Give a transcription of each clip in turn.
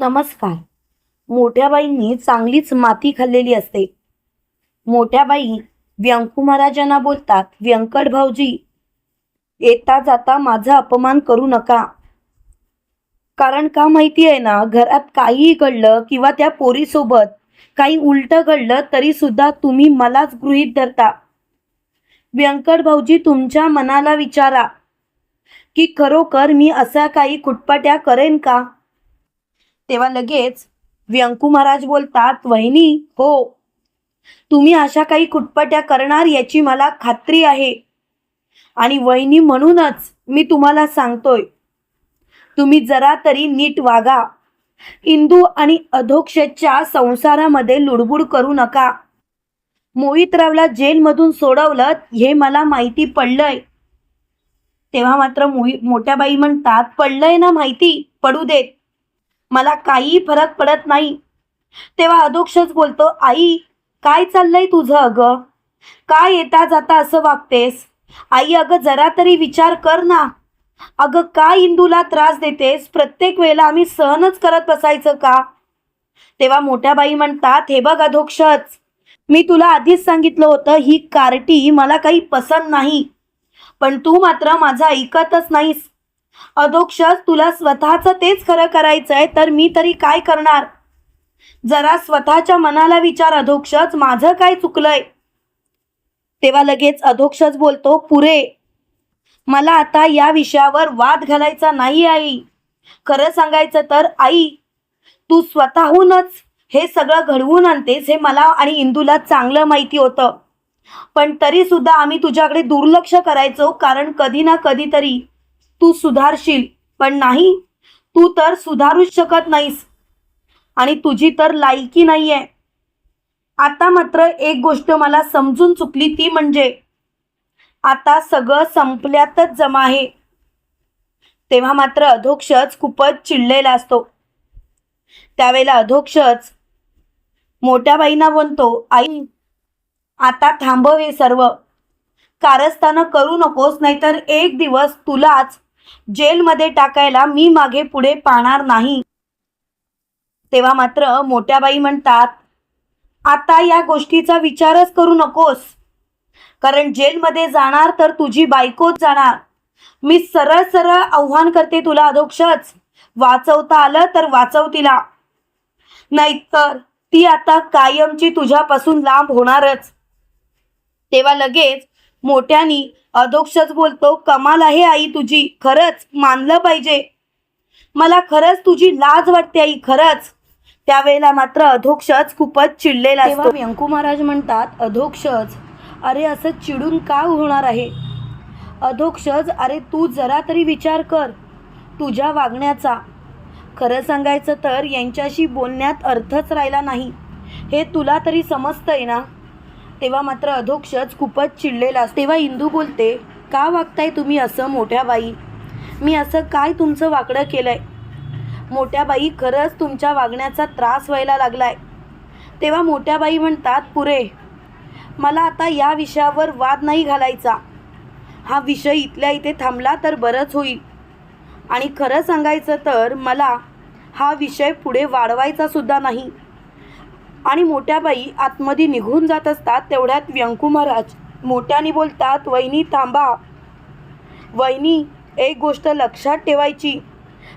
नमस्कार. मोठ्या बाईंनी चांगलीच माती खाल्लेली असते. मोठ्या बाई व्यंकू महाराजांना बोलतात व्यंकट भाऊजी येता जाता माझा अपमान करू नका. कारण का माहिती आहे ना घरात काहीही घडलं किंवा त्या पोरीसोबत काही उलटं घडलं तरी सुद्धा तुम्ही मलाच गृहीत धरता. व्यंकट भाऊजी तुमच्या मनाला विचारा की खरोखर मी असा काही खुटपाट्या करेन का? तेव्हा लगेच व्यंकू महाराज बोलतात वहिनी हो तुम्ही अशा काही कुटपट्या करणार याची मला खात्री आहे. आणि वहिनी म्हणूनच मी तुम्हाला सांगतोय तुम्ही जरा तरी नीट वागा. इंदू आणि अधोक्षच्या संसारामध्ये लुडबुड करू नका. मोहितरावला जेलमधून सोडवलं हे मला माहिती पडलंय. तेव्हा मात्र मोहि मोठ्या बाई म्हणतात पडलंय ना माहिती? पडू देत. मला काही फरक पडत नाही. तेव्हा अधोक्षच बोलतो आई काय चाललंय तुझं अगं? काय येता जाता असं वागतेस? आई अगं जरा तरी विचार कर ना. अगं का इंदूला त्रास देतेस? प्रत्येक वेळेला आम्ही सहनच करत बसायचं का? तेव्हा मोठ्या बाई म्हणतात हे बघ अधोक्षच मी तुला आधीच सांगितलं होतं ही कार्टी मला काही पसंत नाही. पण तू मात्र माझं ऐकतच नाहीस. अधोक्ष तुला स्वतःचं तेच खरं करायचंय तर मी तरी काय करणार? जरा स्वतःच्या मनाला विचार अधोक्षच माझं काय चुकलंय? तेव्हा लगेच अधोक्षच बोलतो पुरे मला आता या विषयावर वाद घालायचा नाही आई. खरं सांगायचं तर आई तू स्वतःहूनच हे सगळं घडवून आणतेस हे मला आणि इंदूला चांगलं माहिती होतं. पण तरी सुद्धा आम्ही तुझ्याकडे दुर्लक्ष करायचो कारण कधी ना कधीतरी तू सुधारशील पण नाही. तू तर सुधारूच शकत नाहीस. आणि तुझी तर लायकी नाहीये. आता मात्र एक गोष्ट मला समजून चुकली ती म्हणजे आता सगळं संपल्यातच जमा आहे. तेव्हा मात्र अधोक्षच खूपच चिडलेला असतो. त्यावेळेला अधोक्षच मोठ्या बाईंना म्हणतो आई आता थांबव हे सर्व. कारस्थानं करू नकोस नाहीतर एक दिवस तुलाच जेलमध्ये टाकायला मी मागे पुढे पाहणार नाही. तेव्हा मात्र मोठ्या बाई म्हणतात आता या गोष्टीचा विचारच करू नकोस. कारण जेलमध्ये जाणार तर तुझी बायकोच जाणार. मी सरळ सरळ आव्हान करते तुला अधोक्षच. वाचवता आलं तर वाचव तिला. नाहीतर ती आता कायमची तुझ्यापासून लांब होणारच. तेव्हा लगेच मोठ्यानी अधोक्षच बोलतो कमाल आहे आई तुझी खरंच मानलं पाहिजे. मला खरंच तुझी लाज वाटते आई खरंच. त्यावेळेला मात्र अधोक्षच खूपच चिडलेला असतो. व्यंकू महाराज म्हणतात अधोक्षच अरे असं चिडून का होणार आहे? अधोक्षज अरे तू जरा तरी विचार कर तुझ्या वागण्याचा. खरं सांगायचं तर यांच्याशी बोलण्यात अर्थच राहिला नाही. हे तुला तरी समजतंय ना? तेव्हा मात्र अधोक्षच खूपच चिडलेला असतो. तेव्हा इंदू बोलते का वागताय तुम्ही असं मोठ्या बाई? मी असं काय तुमचं वाकडं केलंय? मोठ्या बाई खरंच तुमच्या वागण्याचा त्रास व्हायला लागलाय. तेव्हा मोठ्या बाई म्हणतात पुरे मला आता या विषयावर वाद नाही घालायचा. हा विषय इथल्या इथे थांबला तर बरंच होईल. आणि खरं सांगायचं तर मला हा विषय पुढे वाढवायचा सुद्धा नाही. आणि मोठ्या बाई आतमध्ये निघून जात असतात तेवढ्यात व्यंकू महाराज मोठ्याने बोलतात वहिनी थांबा. वहिनी एक गोष्ट लक्षात ठेवायची.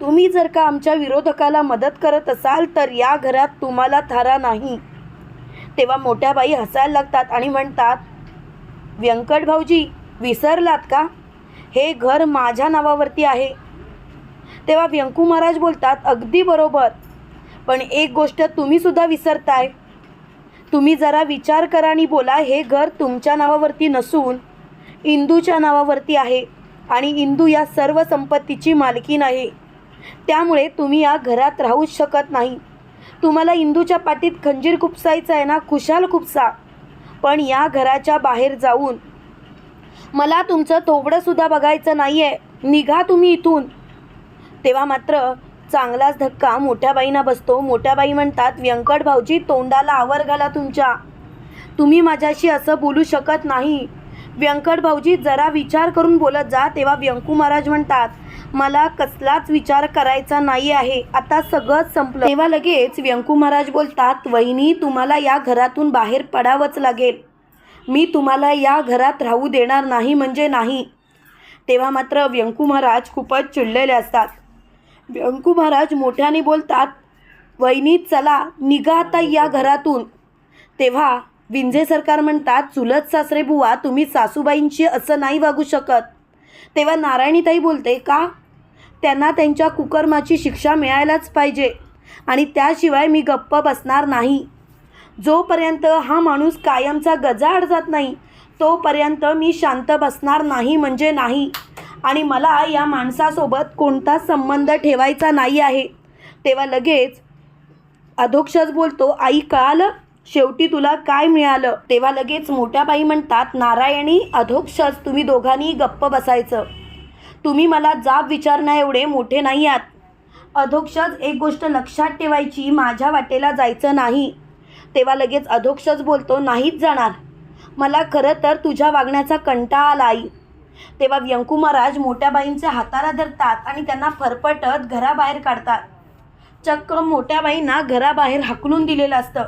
तुम्ही जर का आमच्या विरोधकाला मदत करत असाल तर या घरात तुम्हाला थारा नाही. तेव्हा मोठ्या बाई हसायला लागतात आणि म्हणतात व्यंकट भाऊजी विसरलात का? हे घर माझ्या नावावरती आहे. तेव्हा व्यंकू महाराज बोलतात अगदी बरोबर. पण एक गोष्ट तुम्ही सुद्धा विसरताय. तुम्ही जरा विचार करा आणि बोला हे घर तुमच्या नावावरती नसून इंदूच्या नावावरती आहे आणि इंदू या सर्व संपत्तीची मालकीन आहे. त्यामुळे तुम्ही या घरात राहूच शकत नाही. तुम्हाला इंदूच्या पाठीत खंजीर खुपसायचं आहे ना खुशाल खुपसा. पण या घराच्या बाहेर जाऊन मला तुमचं थोबडंसुद्धा बघायचं नाही आहे निघा तुम्ही इथून. तेव्हा मात्र चांगलाच धक्का. मोठ्याबाईंना बसतो. मोठ्या बाई म्हणतात व्यंकट भाऊजी तोंडाला आवर घाला तुमच्या. तुम्ही माझ्याशी असं बोलू शकत नाही. व्यंकट भाऊजी जरा विचार करून बोलत जा. तेव्हा व्यंकू महाराज म्हणतात मला कसलाच विचार करायचा नाही आहे. आता सगळंच संपलं. तेव्हा लगेच व्यंकू महाराज बोलतात वहिनी तुम्हाला या घरातून बाहेर पडावंच लागेल. मी तुम्हाला या घरात राहू देणार नाही म्हणजे नाही. तेव्हा मात्र व्यंकू महाराज खूपच चिडलेले असतात. व्यंकू महाराज मोठ्याने बोलतात वहिनी चला निघा आता या घरातून. तेव्हा विंझे सरकार म्हणतात चुलत सासरे बुवा तुम्ही सासूबाईंशी असं नाही वागू शकत. तेव्हा नारायणीताई बोलते का? त्यांना त्यांच्या कुकर्माची शिक्षा मिळायलाच पाहिजे आणि त्याशिवाय मी गप्प बसणार नाही. जोपर्यंत हा माणूस कायमचा गजाआड जात नाही तोपर्यंत मी शांत बसणार नाही म्हणजे नाही. आणि मला या माणसासोबत कोणताच संबंध ठेवायचा नाही आहे. तेव्हा लगेच अधोक्षच बोलतो आई कळालं शेवटी तुला काय मिळालं? तेव्हा लगेच मोठ्या बाई म्हणतात नारायणी अधोक्षच तुम्ही दोघांनी गप्प बसायचं. तुम्ही मला जाब विचारण्या एवढे मोठे नाही आहात. अधोक्षच एक गोष्ट लक्षात ठेवायची माझ्या वाटेला जायचं नाही. तेव्हा लगेच अधोक्षच बोलतो नाहीच जाणार. मला खरं तर तुझ्या वागण्याचा कंटाळा आला आई. तेव्हा व्यंकू महाराज मोठ्याबाईंच्या हाताला धरतात आणि त्यांना फरफटत घराबाहेर काढतात. चक्क मोठ्या बाईंना घराबाहेर हाकलून दिलेलं असतं.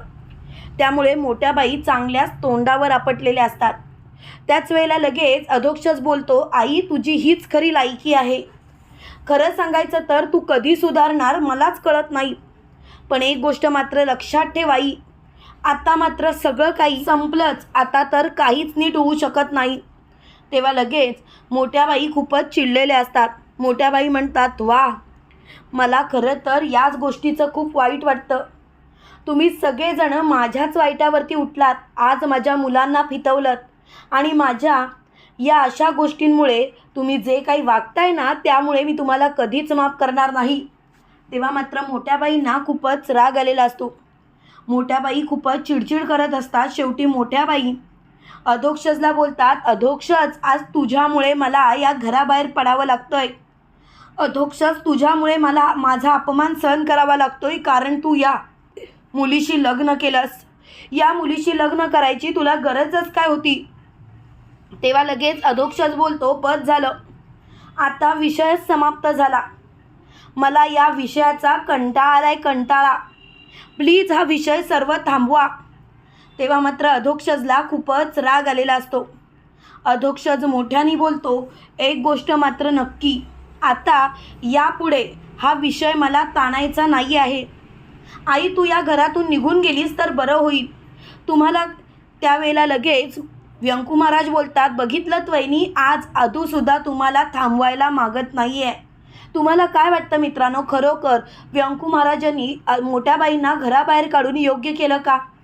त्यामुळे मोठ्या बाई चांगल्याच तोंडावर आपटलेल्या असतात. त्याच वेळेला लगेच अधोक्षच बोलतो आई तुझी हीच खरी लायकी आहे. खरं सांगायचं तर तू कधी सुधारणार मलाच कळत नाही. पण एक गोष्ट मात्र लक्षात ठेवाई आता मात्र सगळं काही संपलंच. आता तर काहीच नीट होऊ शकत नाही. तेव्हा लगेच मोठ्या बाई खूपच चिडलेल्या असतात. मोठ्या बाई म्हणतात वा मला खरं तर याच गोष्टीचं खूप वाईट वाटतं. तुम्ही सगळेजणं माझ्याच वाईटावरती उठलात आज माझ्या मुलांना फितवलत आणि माझ्या या अशा गोष्टींमुळे तुम्ही जे काही वागताय ना त्यामुळे मी तुम्हाला कधीच माफ करणार नाही. तेव्हा मात्र मोठ्याबाईंना खूपच राग आलेला असतो. मोठ्या बाई खूपच चिडचिड करत असतात. शेवटी मोठ्या बाई अधोक्षजला बोलतात अधोक्षज आज तुझ्यामुळे मला या घराबाहेर पडावं लागतंय. अधोक्षज तुझ्यामुळे मला माझा अपमान सहन करावा लागतोय कारण तू या मुलीशी लग्न केलंस. या मुलीशी लग्न करायची तुला गरजच काय होती? तेव्हा लगेच अधोक्षज बोलतो बस झालं. आता विषयच समाप्त झाला. मला या विषयाचा कंटाळा आलाय कंटाळा. प्लीज हा विषय सर्व थांबवा. तेव्हा मात्र अधोक्षजला खूपच राग आलेला असतो. अधोक्षज मोठ्याने बोलतो एक गोष्ट मात्र नक्की. आता यापुढे हा विषय मला ताणायचा नाही आहे. आई तू या घरातून निघून गेलीस तर बरं होईल. तुम्हाला त्यावेळेला लगेच व्यंकू महाराज बोलतात बघितलं वहिनी आज अधूसुद्धा तुम्हाला थांबवायला मागत नाही आहे तुम्हाला काय वाटतं मित्रांनो? खरोखर व्यंकू महाराजांनी मोठ्याबाईंना घराबाहेर काढून योग्य केलं का?